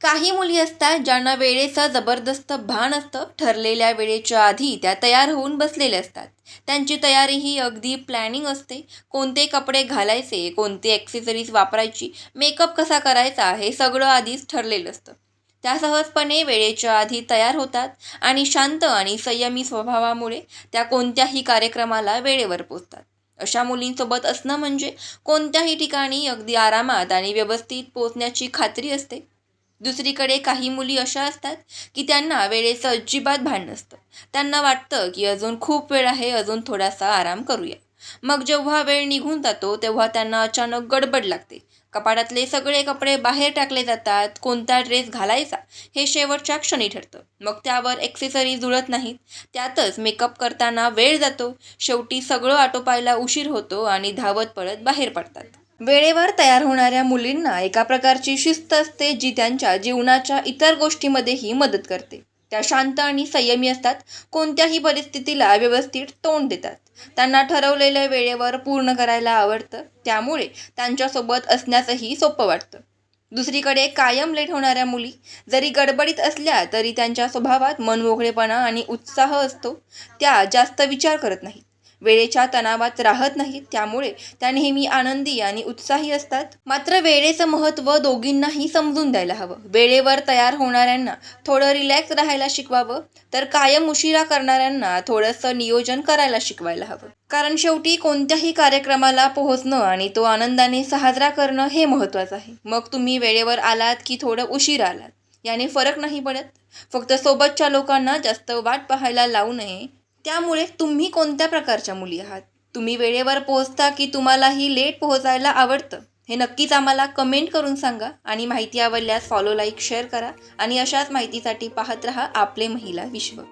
काही मुली असतात ज्यांना वेळेचं जबरदस्त भान असतं ठरलेल्या वेळेच्या आधी त्या तयार होऊन बसलेल्या असतात. त्यांची तयारी ही अगदी प्लॅनिंग असते. कोणते कपडे घालायचे कोणते ॲक्सेसरीज वापरायची मेकअप कसा करायचा हे सगळं आधीच ठरलेलं असतं. त्या सहजपणे वेळेच्या आधी तयार होतात आणि शांत आणि संयमी स्वभावामुळे त्या कोणत्याही कार्यक्रमाला वेळेवर पोचतात. अशा मुलींसोबत असणं म्हणजे कोणत्याही ठिकाणी अगदी आरामात आणि व्यवस्थित पोचण्याची खात्री असते. दुसरीकडे काही मुली अशा असतात की त्यांना वेळेचं अजिबात भान नसतं. त्यांना वाटतं की अजून खूप वेळ आहे अजून थोडासा आराम करूया. मग जेव्हा वेळ निघून जातो तेव्हा त्यांना अचानक गडबड लागते. कपाटातले सगळे कपडे बाहेर टाकले जातात कोणता ड्रेस घालायचा हे शेवटच्या क्षणी ठरतं. मग त्यावर ॲक्सेसरी जुळत नाहीत. त्यातच मेकअप करताना वेळ जातो. शेवटी सगळं आटोपायला उशीर होतो आणि धावत पळत बाहेर पडतात. वेळेवर तयार होणाऱ्या मुलींना एका प्रकारची शिस्त असते जी त्यांच्या जीवनाच्या इतर गोष्टीमध्येही मदत करते. त्या शांत आणि संयमी असतात कोणत्याही परिस्थितीला व्यवस्थित तोंड देतात. त्यांना ठरवलेल्या वेळेवर पूर्ण करायला आवडतं त्यामुळे त्यांच्यासोबत असण्याचंही सोपं वाटतं. दुसरीकडे कायम लेट होणाऱ्या मुली जरी गडबडीत असल्या तरी त्यांच्या स्वभावात मनमोकळेपणा आणि उत्साह असतो त्या जास्त विचार करत नाहीत. वेळेच्या तणावात राहत नाहीत त्यामुळे त्या नेहमी आनंदी आणि उत्साही असतात. मात्र वेळेचं महत्त्व दोघींनाही समजून द्यायला हवं. वेळेवर तयार होणाऱ्यांना थोडं रिलॅक्स राहायला शिकवावं तर कायम उशिरा करणाऱ्यांना थोडंसं नियोजन करायला शिकवायला हवं. कारण शेवटी कोणत्याही कार्यक्रमाला पोहोचणं आणि तो आनंदाने साजरा करणं हे महत्त्वाचं आहे. मग तुम्ही वेळेवर आलात की थोडं उशीर आलात? याने फरक नाही पडत. फक्त सोबतच्या लोकांना जास्त वाट पाहायला लावू नये. त्यामुळे तुम्ही कोणत्या प्रकारच्या मुली आहात? तुम्ही वेळेवर पोहोचता की तुम्हालाही लेट पोहोचायला आवडतं? हे नक्कीच आम्हाला कमेंट करून सांगा आणि माहिती आवडल्यास फॉलो लाईक शेअर करा आणि अशाच माहितीसाठी पाहत रहा आपले महिला विश्व.